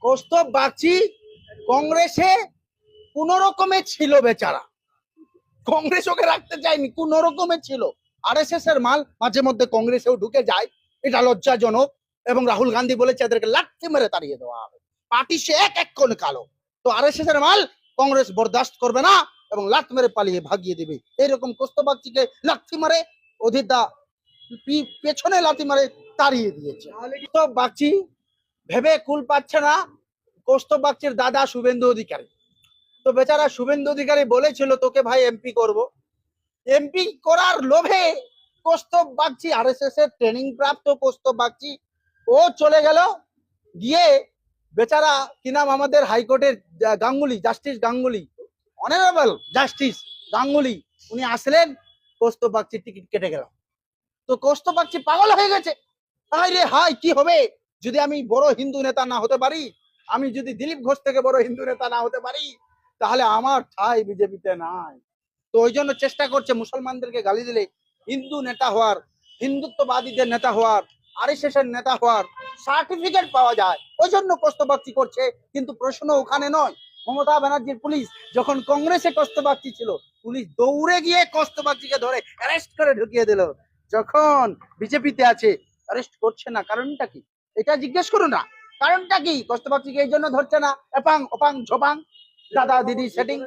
কৌস্তব বাগচি কংগ্রেসে কোন রকমে ছিল বেচারা। কংগ্রেস ওকে রাখতে চায়নি কোন রকমে ছিল। আরএসএস এর মাল মাঝে মধ্যে কংগ্রেসেও ঢুকে যায়, এটা লজ্জাজনক এবং রাহুল গান্ধী বলেছে, এদেরকে লাঠি মেরে তাড়িয়ে দেওয়া হবে। পার্টি সে এক এক কোণ কালো। তো আর এস এর মাল কংগ্রেস বরদাস্ত করবে না এবং লাঠ মেরে পালিয়ে ভাগিয়ে দিবে। এরকম কোস্তবাগচিকে লাঠি মারে, অধিদা পি- পেছনে লাঠি মারে, তাড়িয়ে দিয়েছে। তো বাগচি ভেবে কুল পাচ্ছে না কৌস্তব বাগচির দাদা শুভেন্দু অধিকারী। তো বেচারা শুভেন্দু অধিকারী বলেছিল, তোকে ভাই এমপি করব। এমপি করার লোভে কৌস্তব বাগচি এস এর ট্রেনিং প্রাপ্ত কৌস্তব বাগচি ও চলে গেল। গিয়ে বেচারা, কি নাম আমাদের হাইকোর্টের Ganguly, justice Ganguly honourable justice Ganguly, উনি আসলেন কৌস্তব বাগচির টিকিট কেটে গেল। তো কৌস্তব বাগচি পাগল হয়ে গেছে। হাই রে হাই কি হবে? যদি আমি বড় হিন্দু নেতা না হতে পারি, আমি যদি দিলীপ ঘোষ থেকে বড় হিন্দু নেতা না হতে পারি, তাহলে আমার ঠাই বিজেপিতে নাই। তো ওই জন্য চেষ্টা করছে মুসলমানদেরকে গালি দিলে হিন্দু নেতা হওয়ার, হিন্দুত্ববাদীদের নেতা হওয়ার আরএসএস নেতা হওয়ার সার্টিফিকেট পাওয়া যায়। ওই জন্য কষ্টবাক্তি করছে, কিন্তু প্রশ্ন ওখানে নয়। মমতা ব্যানার্জির পুলিশ যখন কংগ্রেসে কষ্টবাক্তি ছিল, পুলিশ দৌড়ে গিয়ে কষ্টবাক্তিকে ধরে অ্যারেস্ট করে ঢুকিয়ে দিল। যখন বিজেপিতে আছে অ্যারেস্ট করছে না, কারণটা কি? এটা জিজ্ঞেস করুন না। কারণটা কি? কষ্ট পাচ্ছি এই জন্য ধরছে না। এপাং, ওপাং, ঝোপাং। দাদা, দিদি সেটিং